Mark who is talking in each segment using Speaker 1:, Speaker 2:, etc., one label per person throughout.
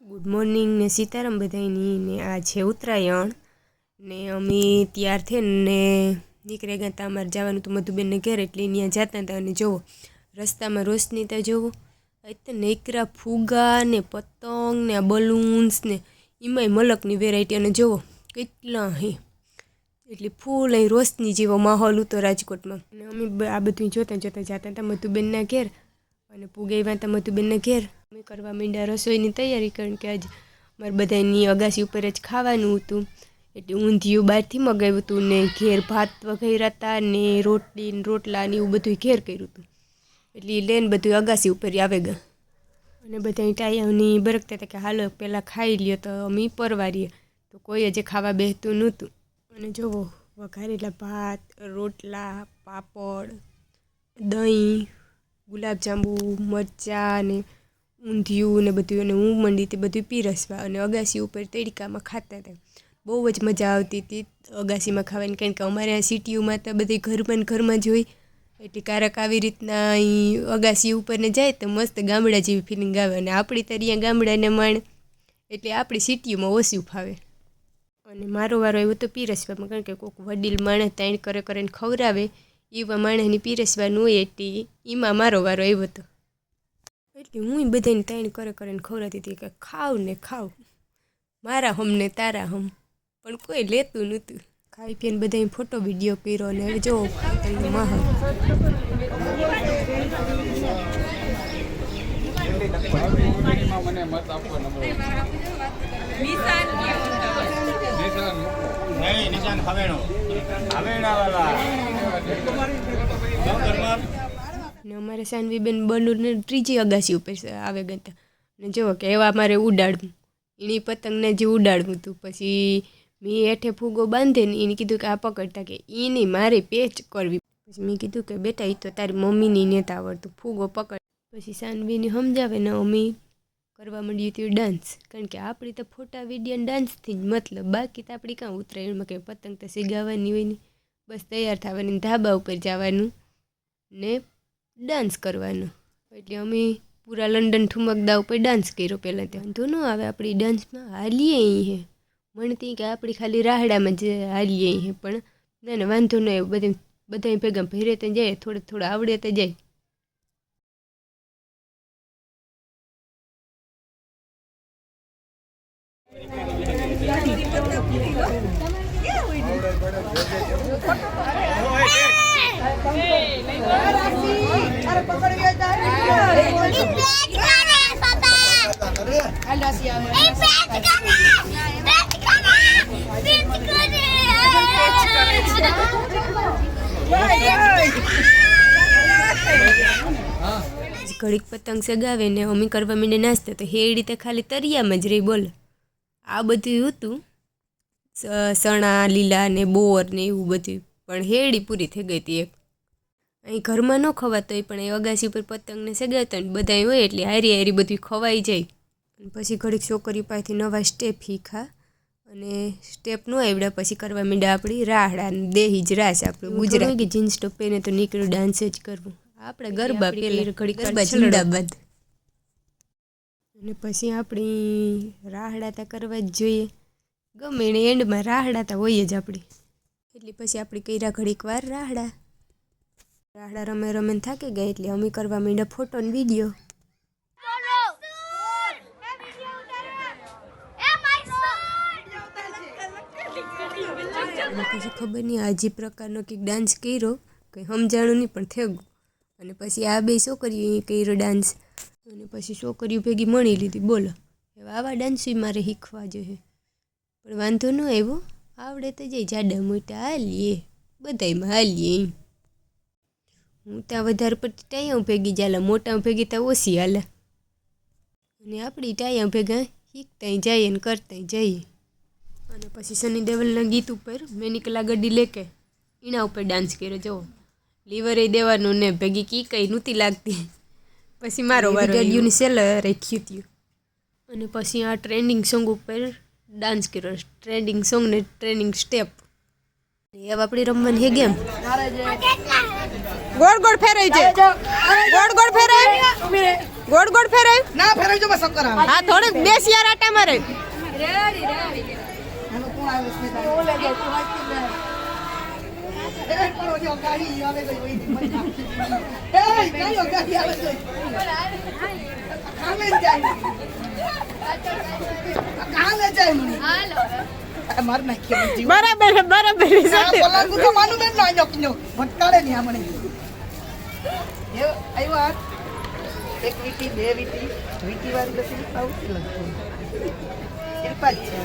Speaker 1: Good morning ને સીતારામ બધાની ને આ છે ઉત્તરાયણ ને અમે ત્યાર થઈને ને નીકળ્યા ગયા હતા અમારે જવાનું તો મધુબેનને ઘેર એટલે ત્યાં જતા હતા અને જુઓ રસ્તામાં રોશની ત્યાં જુઓ તો નેકરા ફુગા ને પતંગ ને આ બલૂન્સ ને એમાંય મલકની વેરાયટી અને જુઓ કેટલા હે. એટલે ફૂલ અહીં રોશની જેવો માહોલ હતો રાજકોટમાં. અને અમે આ બધું જોતા જોતા જતા હતા મધુબેનના ઘેર અને પુગાવ્યા હતા મધુબેનના ઘેર. અમે કરવા માંડ્યા રસોઈની તૈયારી કારણ કે આજ મારે બધાની અગાસી ઉપર જ ખાવાનું હતું. એટલે ઊંધિયું બહારથી મગાવ્યું હતું ને ઘેર ભાત વઘાર્યા હતા ને રોટલી ને રોટલા ને એવું બધું ઘેર કર્યું હતું. એટલે એ લઈને બધું અગાસી ઉપર આવે ગયા અને બધા ટાયાની બરકતા હતા કે હાલો પહેલાં ખાઈ લ્યો તો અમે પરવારીએ. તો કોઈ હજે ખાવા બેસતું નહોતું. અને જુઓ વઘારેલા ભાત, રોટલા, પાપડ, દહીં, ગુલાબજાંબુ, મરચાં ને ઊંધિયું ને બધું અને હું મંડી તે બધું પીરસવા અને અગાસી ઉપર તડકામાં ખાતા હતા. બહુ જ મજા આવતી હતી અગાસીમાં ખાવાની, કારણ કે અમારે આ સિટીઓમાં તો બધી ઘરમાં ને ઘરમાં જ હોય. એટલે કારક આવી રીતના અહીં અગાસી ઉપર ને જાય તો મસ્ત ગામડા જેવી ફિલિંગ આવે અને આપણી તો અહીંયા ગામડાને માણ, એટલે આપણી સિટીઓમાં ઓછું ફાવે. અને મારો વારો આવ્યો તો પીરસવામાં, કારણ કે કોઈક વડીલ માણસ તાણ કરે કરે ને ખવડાવે, એવા માણસની પીરસવાનું હોય એટલે એમાં મારો વારો આવ્યો હતો એટલે હું બધાને તાણ કરે કરે ને ખવડાવતી હતી કે ખાવ ને ખાવ. મારા હમ ને તારા હમ. પણ કોઈ લેતું નહોતું. ખાઈ પીને બધાએ ફોટો વીડિયો કર્યો ને હવે જો
Speaker 2: નિશાન
Speaker 3: હવેણો. હવેણા વાલા
Speaker 1: ને અમારે સાનવીબેન બનુને ત્રીજી અગાસી ઉપર આવે ગયા ને જુઓ કે એવા મારે ઉડાડવું. એની પતંગને જે ઉડાડવું હતું પછી મેં હેઠે ફૂગો બાંધીને એને કીધું કે આ પકડતા કે એની મારે પેચ કરવી. પછી મેં કીધું કે બેટા એ તો તારી મમ્મીની નેતા આવડતું. ફૂગો પકડ. પછી સાનવીને સમજાવે ને અમે કરવા માંડ્યું હતું ડાન્સ. કારણ કે આપણી તો ફોટા, વીડિયો ડાન્સથી જ મતલબ. બાકી તો આપણી કાં ઉત્તરાયણમાં કે પતંગ તો સિગાવાની હોય ને બસ તૈયાર થવાની ધાબા ઉપર જવાનું ને ડાન્સ કરવાનો. એટલે અમે પૂરા લંડન ઠુમકદા ઉપર ડાન્સ કર્યો પહેલાં ત્યાં. વાંધો ન આવે આપણી ડાન્સમાં હાલીએ હે. મણતી કે આપણી ખાલી રાહડામાં જ હાલીએ હે, પણ ના ના, વાંધો ન આવ્યો બધે બધા ભેગા ભેરે ત્યાં જાય, થોડે, થોડું આવડે તે જાય. ઘડીક પતંગ સગાવે ને અમે કરવા મીને નાસ્તો, તો એ રીતે ખાલી તરિયામાં જ રહી બોલ. આ બધું હતું. સણા લીલા ને બોર ને એવું બધું. પણ હેડી પૂરી થઈ ગઈ હતી એક. અહીં ઘરમાં ન ખવાતો હોય પણ એ અગાસી ઉપર પતંગને સગાવતા ને બધાય હોય એટલે હારી હારી બધું ખવાઈ જાય. પછી ઘડીક છોકરીઓ પાસેથી નવા સ્ટેપ શીખા અને સ્ટેપ ન આવડ્યા પછી કરવા માંડ્યા આપણી રાહડા ને દેહી જ રાસ આપણું ગુજરાત. કે જીન્સ ટોપ પહેરીને તો નીકળ્યું ડાન્સ જ કરવું. આપણે ગરબા પેલી ઘડી ગરબા બાદ અને પછી આપણી રાહડા રાહડાતા કરવા જ જોઈએ. ગમે એને એન્ડમાં રાહડા તો હોય જ આપણી એટલે પછી આપણે કર્યા ઘડીક વાર રાહડા. રાહડા રમે રમે થાકે ગયા એટલે અમે કરવા માંડ્યા ફોટો ને વીડિયો પછી ખબર નહીં આજી પ્રકારનો કંઈક ડાન્સ કર્યો, કંઈ સમજાણું નહીં પણ થયું. અને પછી આ બે છોકરીઓ કર્યો ડાન્સ અને પછી છોકરીઓ ભેગી મળી લીધી. બોલો, હવે આવા ડાન્સ મારે શીખવા જોઈએ. પણ વાંધો ન આવ્યો. આવડે તો જઈ જાડા મોટા હાલીએ બધાયમાં હાલીએ હું ત્યાં વધારે પડતી ટાયા ભેગી જાલા મોટા ભેગી ત્યાં ઓછી હાલે. અને આપણી ટાયા ભેગા શીખતા જઈએ ને કરતા જઈએ અને પછી સની દેવલના ગીત ઉપર મેં નીકળા ગડી લેકે એના ઉપર ડાન્સ કર્યો જો લીવરે દેવાનું ને ભેગી કી કઈ નહોતી લાગતી. પછી મારો વારો ગાડીઓની સેલ રાખ્યું હતું. અને પછી આ ટ્રેન્ડિંગ સોંગ ઉપર ડાન્સ કર્યો. ટ્રેન્ડિંગ સોંગ ને ટ્રેન્ડિંગ સ્ટેપ હવે આપણી રમવાની હે ગેમ
Speaker 4: ગોળ ગોળ ફેરાય છે. ગોળ ગોળ ફેરાય ગોળ ગોળ ફેરાય
Speaker 5: ના ફેરવજો બસ શક્કર આવે.
Speaker 4: હા થોડુંક બે શિયાર
Speaker 1: તમારે
Speaker 4: આનો કોણ આવે છે ઓલે જાય તું વાંચી લે એ પણ ઓલી ગાડી આવે ગઈ હોય મજા એ કયો ગાડી આવે છે કામે જાય. કામે જાય મને. આ માર
Speaker 1: બરાબર બરાબર
Speaker 4: તો માનું બેન ના આવ્યો ભટકાડે નહીં એ આવ્યો. એક વીટી બે વીટી. વીટી વાળી બધી સિર્ફ આવું લખતું સિર્ફ જ છે.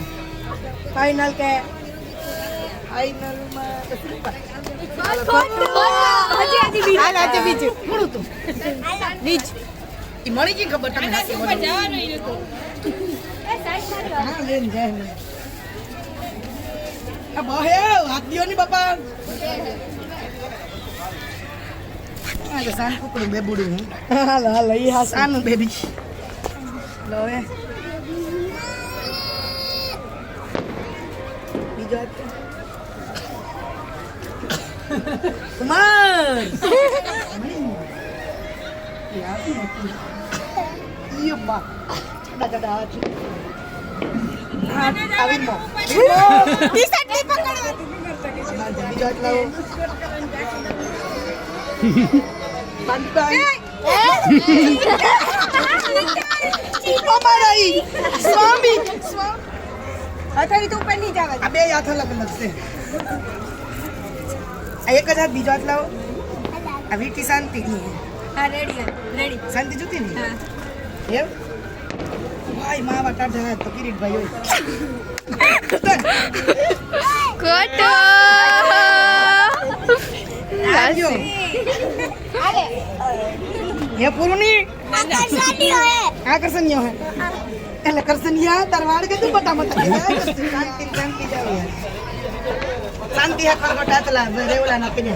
Speaker 4: ફાઇનલ કે? ફાઇનલમાં તો. સિર્ફ
Speaker 1: હાલ આજે બીજું
Speaker 4: થોડું તું
Speaker 1: બીજ
Speaker 4: એ મળી ગઈ ખબર તમને હાથી મળી. હા લઈને જાય ને. આ બહે હાથ દ્યો ની બાપા આ તો સાન કુકડું બેબુડું હે હાલો હાલો ઈ હા સાનું બેબી લો હવે બીજો હાથ તો. કુમાર ઈ બા
Speaker 1: અથડી તો ઉપર નહીં જવા
Speaker 4: બે હાથ અલગ અલગ છે એક જ બીજો હાથ લાવો આવી શાંતિ ની
Speaker 1: હા રેડી રેડી
Speaker 4: શાંતિ જોતી ને? એમ? ભાઈ મા વાટા હાથ તો કિરીટભાઈ હોય.
Speaker 1: કોટો
Speaker 4: આજો હે પૂરું ની આકર્ષણીય હે એટલે કરસનિયા દરવાડ કે તું બટા મત શાંતિ શાંતિ જાવ યાર. શાંતિ હે ખરગટ આતલા રેવલા ના પીને.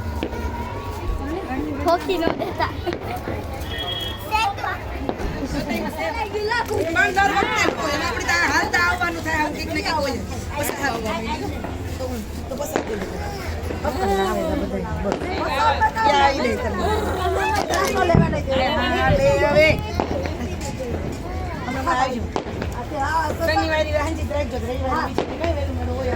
Speaker 4: મોટી મોટી હોય ઊભા રહ્યો હા હા પણ દર વખતે કોઈ આપણી ત્યાં હાલતા આવવાનું થાય આવું કંઈક ને કંઈક હોય પછી આવવાનું તો હમણાં આવજો શનિવારે હાંજી રાખજો રવિવારે બીજું કઈ વહેલું મોડું હોય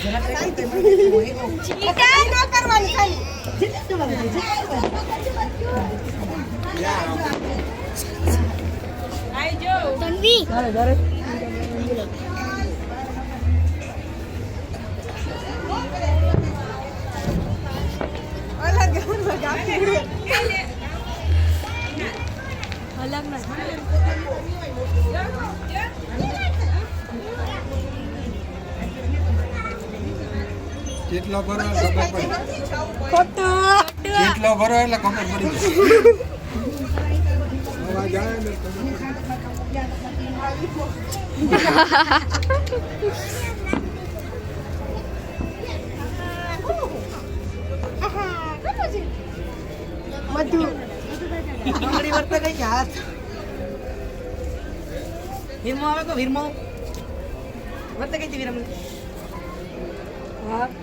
Speaker 4: ઈ બધા રવિવારે હા વાળું અરે ત્યાં એની પહેલી ને પડાઈ જાય લોકો કે પહેરવાનું દુકાનમાં ન હોય તો તારે અહીં બદલવાના આરામ થાય તો બને ન્યા હોય ખોટો પહેલા
Speaker 2: જેટલો ભરો એટલે ખબર પડે કેટલો ભરો એટલે ખબર પડી
Speaker 4: હાથ? વીરમો આવે કો વીરમો? વર્તે કઈ વીરમ? હા. આ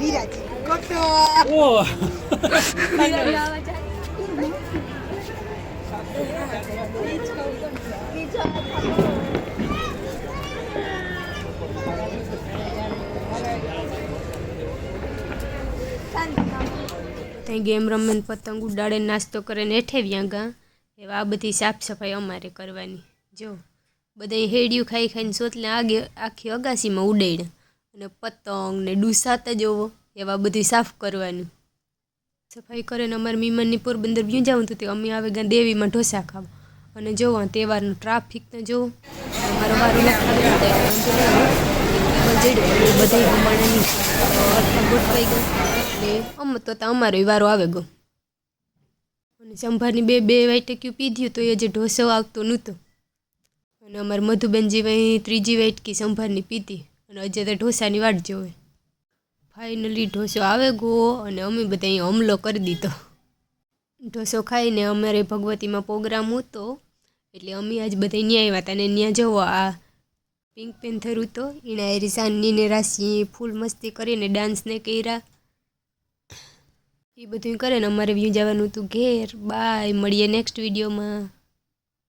Speaker 4: વિરાજ કોટો
Speaker 1: ત્યાં ગેમ રમે પતંગ ઉડાડે, નાસ્તો કરે ને હેઠે વ્યા ગા એવા આ બધી સાફ સફાઈ અમારે કરવાની. જો બધા હેડિયું ખાઈ ખાઈને સોતલે આગે આખી અગાસીમાં ઉડાડ્યા અને પતંગ ને ડુસાતા જોવો, એવા બધી સાફ કરવાનું. સફાઈ કરે ને અમારે મીમનની પોરબંદર બ્યું જાઉં તો તે અમે આવે ગયા દેવીમાં ઢોસા ખાવા. અને જોવો તહેવારનું ટ્રાફિક ને જોવો. અમારો વારો લખાડે પ્રમાણેની ગોઠવાઈ ગયો. ને અમ તો અમારો વારો આવે ગયો. અને સંભારની બે બે વાઈટક્યું પીધ્યું તો એ જે ઢોસો આવતો નહોતો. અને અમારે મધુબેનજી ભાઈ ત્રીજી વાઇટકી સંભારની પીધી. અને અજય તો ઢોસાની વાટ જોવે. ફાઇનલી ઢોસો આવે ગો અને અમે બધા અહીં હમલો કરી દીધો. ઢોસો ખાઈને અમારે ભગવતીમાં પ્રોગ્રામ હતો, એટલે અમે આજ બધા ન્યા આવ્યા હતા અને ત્યાં જવો. આ પિંક પેન્થર હતો એણે રિસાનની ને રાશી ફૂલ મસ્તી કરીને ડાન્સને કર્યા. એ બધું કરે ને અમારે વ્યૂ જવાનું હતું ઘેર. બાય મળીએ નેક્સ્ટ વિડીયોમાં